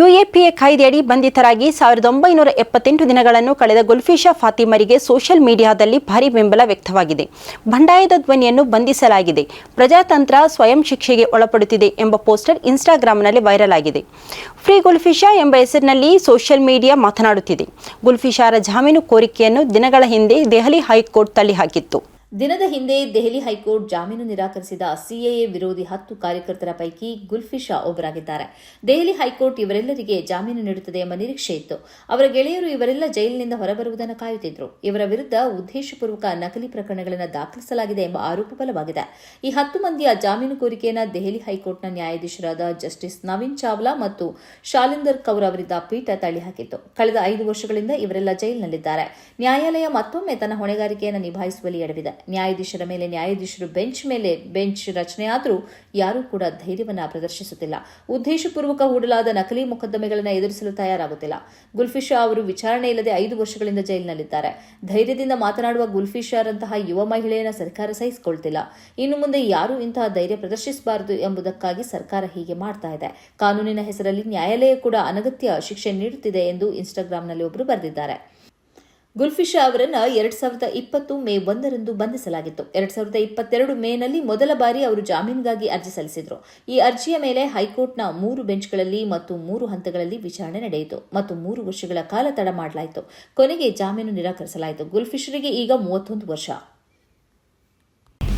UAPA ಕಾಯ್ದೆಯಡಿ ಬಂಧಿತರಾಗಿ ಸಾವಿರದ ಒಂಬೈನೂರ ಎಪ್ಪತ್ತೆಂಟು ದಿನಗಳನ್ನು ಕಳೆದ ಗುಲ್ಫಿಶಾ ಫಾತಿಮರಿಗೆ ಸೋಷಿಯಲ್ ಮೀಡಿಯಾದಲ್ಲಿ ಭಾರಿ ಬೆಂಬಲ ವ್ಯಕ್ತವಾಗಿದೆ. ಬಂಡಾಯದ ಧ್ವನಿಯನ್ನು ಬಂಧಿಸಲಾಗಿದೆ. ಪ್ರಜಾತಂತ್ರ ಸ್ವಯಂ ಶಿಕ್ಷೆಗೆ ಒಳಪಡುತ್ತಿದೆ ಎಂಬ ಪೋಸ್ಟರ್ ಇನ್ಸ್ಟಾಗ್ರಾಂನಲ್ಲಿ ವೈರಲ್ ಆಗಿದೆ. ಫ್ರೀ ಗುಲ್ಫಿಶಾ ಎಂಬ ಹೆಸರಿನಲ್ಲಿ ಸೋಷಿಯಲ್ ಮೀಡಿಯಾ ಮಾತನಾಡುತ್ತಿದೆ. ಗುಲ್ಫಿಶಾರ ಜಾಮೀನು ಕೋರಿಕೆಯನ್ನು ದಿನಗಳ ಹಿಂದೆ ದೆಹಲಿ ಹೈಕೋರ್ಟ್ ತಳ್ಳಿಹಾಕಿತ್ತು. ದಿನದ ಹಿಂದೆ ದೆಹಲಿ ಹೈಕೋರ್ಟ್ ಜಾಮೀನು ನಿರಾಕರಿಸಿದ ಸಿಎಎ ವಿರೋಧಿ ಹತ್ತು ಕಾರ್ಯಕರ್ತರ ಪೈಕಿ ಗುಲ್ಫಿಶಾ ಒಬ್ಬರಾಗಿದ್ದಾರೆ. ದೆಹಲಿ ಹೈಕೋರ್ಟ್ ಇವರೆಲ್ಲರಿಗೆ ಜಾಮೀನು ನೀಡುತ್ತದೆ ಎಂಬ ನಿರೀಕ್ಷೆ ಇತ್ತು. ಅವರ ಗೆಳೆಯರು ಇವರೆಲ್ಲ ಜೈಲಿನಿಂದ ಹೊರಬರುವುದನ್ನು ಕಾಯುತ್ತಿದ್ದರು ಇವರ ವಿರುದ್ಧ ಉದ್ದೇಶಪೂರ್ವಕ ನಕಲಿ ಪ್ರಕರಣಗಳನ್ನು ದಾಖಲಿಸಲಾಗಿದೆ ಎಂಬ ಆರೋಪ ಬಲವಾಗಿದೆ. ಈ ಹತ್ತು ಮಂದಿಯ ಜಾಮೀನು ಕೋರಿಕೆಯನ್ನು ದೆಹಲಿ ಹೈಕೋರ್ಟ್ನ ನ್ಯಾಯಾಧೀಶರಾದ ಜಸ್ಟಿಸ್ ನವೀನ್ ಚಾವ್ಲಾ ಮತ್ತು ಶಾಲಿಂದರ್ ಕೌರ್ ಅವರಿದ್ದ ಪೀಠ ತಳ್ಳಿಹಾಕಿತ್ತು ಕಳೆದ ಐದು ವರ್ಷಗಳಿಂದ ಇವರೆಲ್ಲ ಜೈಲಿನಲ್ಲಿದ್ದಾರೆ. ನ್ಯಾಯಾಲಯ ಮತ್ತೊಮ್ಮೆ ತನ್ನ ಹೊಣೆಗಾರಿಕೆಯನ್ನು ನಿಭಾಯಿಸುವಲ್ಲಿ ಎಡವಿದೆ. ನ್ಯಾಯಾಧೀಶರ ಮೇಲೆ, ನ್ಯಾಯಾಧೀಶರು ಬೆಂಚ್ ಮೇಲೆ ಬೆಂಚ್ ರಚನೆಯಾದರೂ ಯಾರೂ ಕೂಡ ಧೈರ್ಯವನ್ನು ಪ್ರದರ್ಶಿಸುತ್ತಿಲ್ಲ. ಉದ್ದೇಶಪೂರ್ವಕ ಹೂಡಲಾದ ನಕಲಿ ಮೊಕದ್ದಮೆಗಳನ್ನು ಎದುರಿಸಲು ತಯಾರಾಗುತ್ತಿಲ್ಲ. ಗುಲ್ಫಿಶಾ ಅವರು ವಿಚಾರಣೆ ಇಲ್ಲದೆ ಐದು ವರ್ಷಗಳಿಂದ ಜೈಲಿನಲ್ಲಿದ್ದಾರೆ. ಧೈರ್ಯದಿಂದ ಮಾತನಾಡುವ ಗುಲ್ಫಿಶಾರಂತಹ ಯುವ ಮಹಿಳೆಯನ್ನ ಸರ್ಕಾರ ಸಹಿಸಿಕೊಳ್ತಿಲ್ಲ. ಇನ್ನು ಮುಂದೆ ಯಾರೂ ಇಂತಹ ಧೈರ್ಯ ಪ್ರದರ್ಶಿಸಬಾರದು ಎಂಬುದಕ್ಕಾಗಿ ಸರ್ಕಾರ ಹೀಗೆ ಮಾಡ್ತಾ ಇದೆ. ಕಾನೂನಿನ ಹೆಸರಲ್ಲಿ ನ್ಯಾಯಾಲಯ ಕೂಡ ಅನಗತ್ಯ ಶಿಕ್ಷೆ ನೀಡುತ್ತಿದೆ ಎಂದು ಇನ್ಸ್ಟಾಗ್ರಾಂನಲ್ಲಿ ಒಬ್ಬರು ಬರೆದಿದ್ದಾರೆ. ಗುಲ್ಫಿಶಾ ಅವರನ್ನು ಎರಡ್ ಸಾವಿರದ ಇಪ್ಪತ್ತು ಮೇ ಒಂದರಂದು ಬಂಧಿಸಲಾಗಿತ್ತು. ಎರಡ್ ಸಾವಿರದ ಇಪ್ಪತ್ತೆರಡು ಮೇನಲ್ಲಿ ಮೊದಲ ಬಾರಿ ಅವರು ಜಾಮೀನಿಗಾಗಿ ಅರ್ಜಿ ಸಲ್ಲಿಸಿದ್ರು. ಈ ಅರ್ಜಿಯ ಮೇಲೆ ಹೈಕೋರ್ಟ್ನ ಮೂರು ಬೆಂಚ್ಗಳಲ್ಲಿ ಮತ್ತು ಮೂರು ಹಂತಗಳಲ್ಲಿ ವಿಚಾರಣೆ ನಡೆಯಿತು ಮತ್ತು ಮೂರು ವರ್ಷಗಳ ಕಾಲ ತಡ ಮಾಡಲಾಯಿತು. ಕೊನೆಗೆ ಜಾಮೀನು ನಿರಾಕರಿಸಲಾಯಿತು. ಗುಲ್ಫಿಶರಿಗೆ ಈಗ ಮೂವತ್ತೊಂದು ವರ್ಷ.